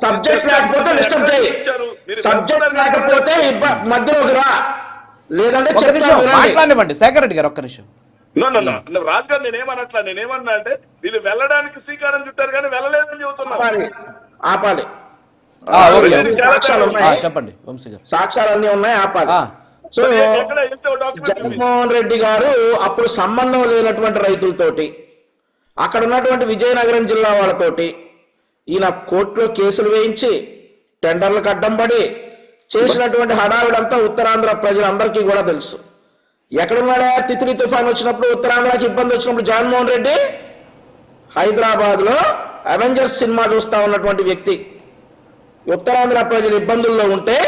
Subject లేకపోతే disturb చేయి subject లేకపోతే మధ్యలోకి రా. లేదంటే. మాట్లాడనివ్వండి. శేఖర్ రెడ్డి గారు ఒక్క నిమిషం. No no no. రాజు గారు నేనేమనట్లా నేనేమన్నా అంటే వీళ్ళు వెళ్ళడానికి శ్రీకారం చుట్టారు కానీ వెళ్ళలేదని చెబుతున్నా ఆపాలి. ఆపాలి. ఆ, ఓకే, ఇది ఓకే. చాలా సాక్ష్యాలు ఆ, ఉన్నాయి చెప్పండి వంశీ గారు. సాక్ష్యాలు అన్ని ఉన్నాయి ఆపాలి. సో జగన్మోహన్ రెడ్డి గారు అప్పుడు సంబంధం లేనటువంటి రైతులతోటి అక్కడ ఉన్నటువంటి విజయనగరం జిల్లా వాళ్ళతోటి ఈయన కోర్టులో కేసులు వేయించి టెండర్లకు అడ్డం పడి చేసినటువంటి హడావిడంతా ఉత్తరాంధ్ర ప్రజలందరికీ కూడా తెలుసు. ఎక్కడున్నాడా? తిత్లీ తుఫాన్ వచ్చినప్పుడు ఉత్తరాంధ్రకి ఇబ్బంది వచ్చినప్పుడు జగన్మోహన్ రెడ్డి? హైదరాబాద్లో అవెంజర్స్ సినిమా చూస్తా ఉన్నటువంటి వ్యక్తి. ఉత్తరాంధ్ర ప్రజలు ఇబ్బందుల్లో ఉంటే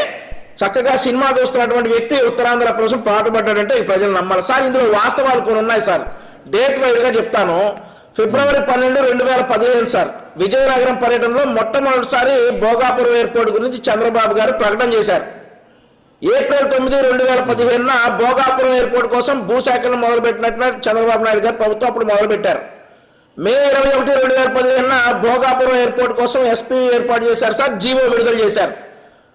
చక్కగా సినిమా చూస్తున్నటువంటి వ్యక్తి ఉత్తరాంధ్ర ప్రజలు పాటుపడ్డాడంటే ఈ ప్రజలు నమ్మాలి. సార్ ఇందులో వాస్తవాలు కొన్ని ఉన్నాయి సార్. డేట్ వైడ్గా చెప్తాను. ఫిబ్రవరి పన్నెండు రెండు వేల పదిహేను సార్. విజయనగరం పర్యటనలో మొట్టమొదటిసారి భోగాపురం ఎయిర్పోర్ట్ గురించి చంద్రబాబు గారు ప్రకటన చేశారు. ఏప్రిల్ తొమ్మిది రెండు వేల పదిహేనున భోగాపురం ఎయిర్పోర్ట్ కోసం భూసేకరణ మొదలుపెట్టినట్టు చంద్రబాబు నాయుడు గారు ప్రభుత్వం అప్పుడు మొదలుపెట్టారు. మే ఇరవై ఒకటి రెండు వేల పదిహేనున భోగాపురం ఎయిర్పోర్ట్ కోసం ఎస్పీ ఏర్పాటు చేశారు సార్ జీవో విడుదల చేశారు.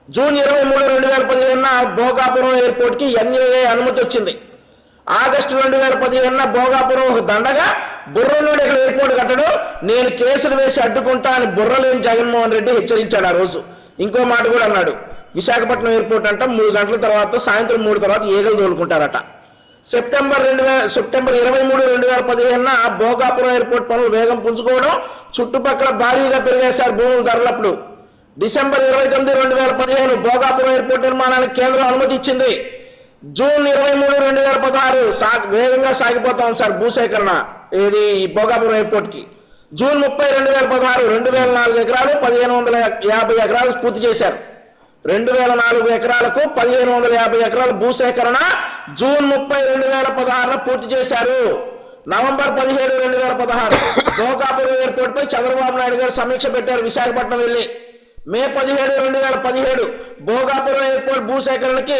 జూన్ ఇరవై మూడు రెండు వేల పదిహేనున భోగాపురం ఎయిర్పోర్ట్కి ఎన్ఏఏ అనుమతి వచ్చింది. ఆగస్టు రెండు వేల పదిహేనున భోగాపురం ఒక దండగా బుర్రలోడు ఇక్కడ ఎయిర్పోర్ట్ కట్టడు. నేను కేసులు వేసి అడ్డుకుంటా అని బుర్రలేని జగన్మోహన్ రెడ్డి హెచ్చరించాడు ఆ రోజు. ఇంకో మాట కూడా అన్నాడు. విశాఖపట్నం ఎయిర్పోర్ట్ అంట మూడు గంటల తర్వాత సాయంత్రం మూడు తర్వాత ఏగలు తోలుకుంటారట. సెప్టెంబర్ రెండు వేల సెప్టెంబర్ ఇరవై మూడు రెండు వేల పదిహేనున భోగాపురం ఎయిర్పోర్ట్ పనులు వేగం పుంజుకోవడం చుట్టుపక్కల భారీగా పెరిగేశారు భూముల ధరలప్పుడు. డిసెంబర్ ఇరవై తొమ్మిది రెండు వేల పదిహేను భోగాపురం ఎయిర్పోర్ట్ నిర్మాణానికి కేంద్రం అనుమతి ఇచ్చింది. జూన్ ఇరవై మూడు రెండు వేల పదహారు సా వేగంగా సాగిపోతా ఉంది సార్ భూసేకరణ. ఇది భోగాపురం ఎయిర్పోర్ట్కి జూన్ ముప్పై రెండు వేల పదహారు రెండు వేల నాలుగు ఎకరాలు పదిహేను వందల యాభై ఎకరాలు పూర్తి చేశారు. రెండు వేల నాలుగు ఎకరాలకు పదిహేను వందల యాభై ఎకరాల భూసేకరణ జూన్ ముప్పై రెండు వేల పదహారున పూర్తి చేశారు. నవంబర్ పదిహేడు రెండు వేల పదహారు. భోగాపురం ఎయిర్పోర్ట్ పై చంద్రబాబు నాయుడు గారు సమీక్ష పెట్టారు విశాఖపట్నం వెళ్ళి. మే పదిహేడు రెండు వేల పదిహేడు భోగాపురం ఎయిర్పోర్ట్ భూసేకరణకి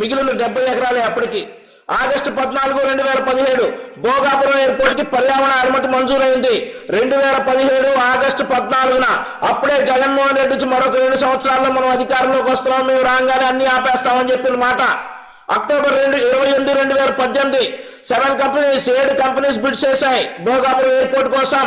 మిగిలిన డెబ్బై ఎకరాలే అప్పటికి. ఆగస్టు పద్నాలుగు రెండు వేల పదిహేడు భోగాపురం ఎయిర్పోర్ట్కి పర్యావరణ అనుమతి మంజూరైంది. రెండు వేల పదిహేడు ఆగస్టు పద్నాలుగున అప్పుడే జగన్మోహన్ రెడ్డి నుంచి మరొక రెండు సంవత్సరాల్లో మనం అధికారంలోకి వస్తున్నాం. మేము రాగానే అన్ని ఆపేస్తామని చెప్పిన మాట. అక్టోబర్ రెండు ఇరవై ఎనిమిది రెండు వేల పద్దెనిమిది సెవెన్ కంపెనీస్ ఏడు కంపెనీస్ బిడ్ చేశాయి భోగాపురం ఎయిర్పోర్ట్ కోసం.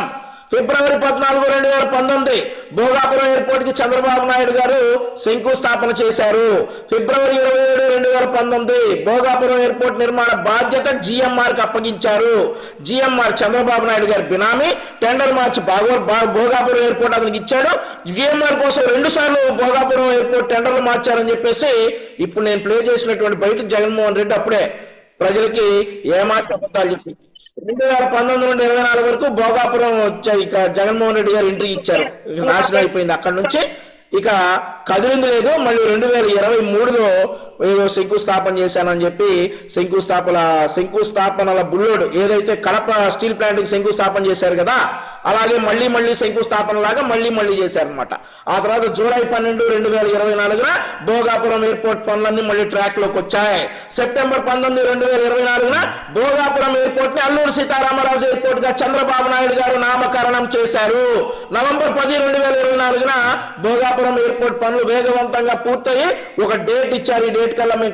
ఫిబ్రవరి పద్నాలుగు రెండు వేల పంతొమ్మిది భోగాపురం ఎయిర్పోర్ట్కి చంద్రబాబు నాయుడు గారు శంకుస్థాపన చేశారు. ఫిబ్రవరి ఇరవై ఏడు రెండు వేల పంతొమ్మిది భోగాపురం ఎయిర్పోర్ట్ నిర్మాణ బాధ్యత జిఎంఆర్కి అప్పగించారు. జిఎంఆర్ చంద్రబాబు నాయుడు గారి బినామీ టెండర్ మార్చి బాగో భోగాపురం ఎయిర్పోర్ట్ అతనికి ఇచ్చాడు. జిఎంఆర్ కోసం రెండు సార్లు భోగాపురం ఎయిర్పోర్ట్ టెండర్లు మార్చారని చెప్పేసి ఇప్పుడు నేను ప్లే చేసినటువంటి బయట జగన్మోహన్ రెడ్డి అప్పుడే ప్రజలకి ఏమాత్ర అబద్ధాలు చెప్పింది రెండు వేల పంతొమ్మిది నుండి ఇరవై నాలుగు వరకు భోగాపురం వచ్చాయి ఇక జగన్మోహన్ రెడ్డి గారు ఎంట్రీ ఇచ్చారు. నాశనం అయిపోయింది అక్కడ నుంచి. ఇక కదిలింది లేదు. మళ్ళీ రెండు వేల ఇరవై మూడులో ఏదో శంకుస్థాపన చేశానని చెప్పి శంకుస్థాపన శంకుస్థాపనల బుల్లోడు ఏదైతే కడప స్టీల్ ప్లాంట్కి శంకుస్థాపన చేశారు కదా అలాగే మళ్ళీ మళ్ళీ శంకుస్థాపన లాగా మళ్ళీ మళ్ళీ చేశారనమాట ఆ తర్వాత జూలై పన్నెండు రెండు వేల ఇరవై నాలుగున భోగాపురం ఎయిర్పోర్ట్ పనులన్నీ మళ్ళీ ట్రాక్లోకి వచ్చాయి. సెప్టెంబర్ పంతొమ్మిది రెండు వేల ఇరవై నాలుగున భోగాపురం ఎయిర్పోర్ట్ని అల్లూరు సీతారామరాజు ఎయిర్పోర్ట్గా చంద్రబాబు నాయుడు గారు నామకరణం చేశారు. నవంబర్ పది రెండు వేల ఇరవై నాలుగున భోగాపురం ఎయిర్పోర్ట్ పనులు వేగవంతంగా పూర్తయి ఒక డేట్ ఇచ్చారు. ఈ డేట్ కల్లా మేము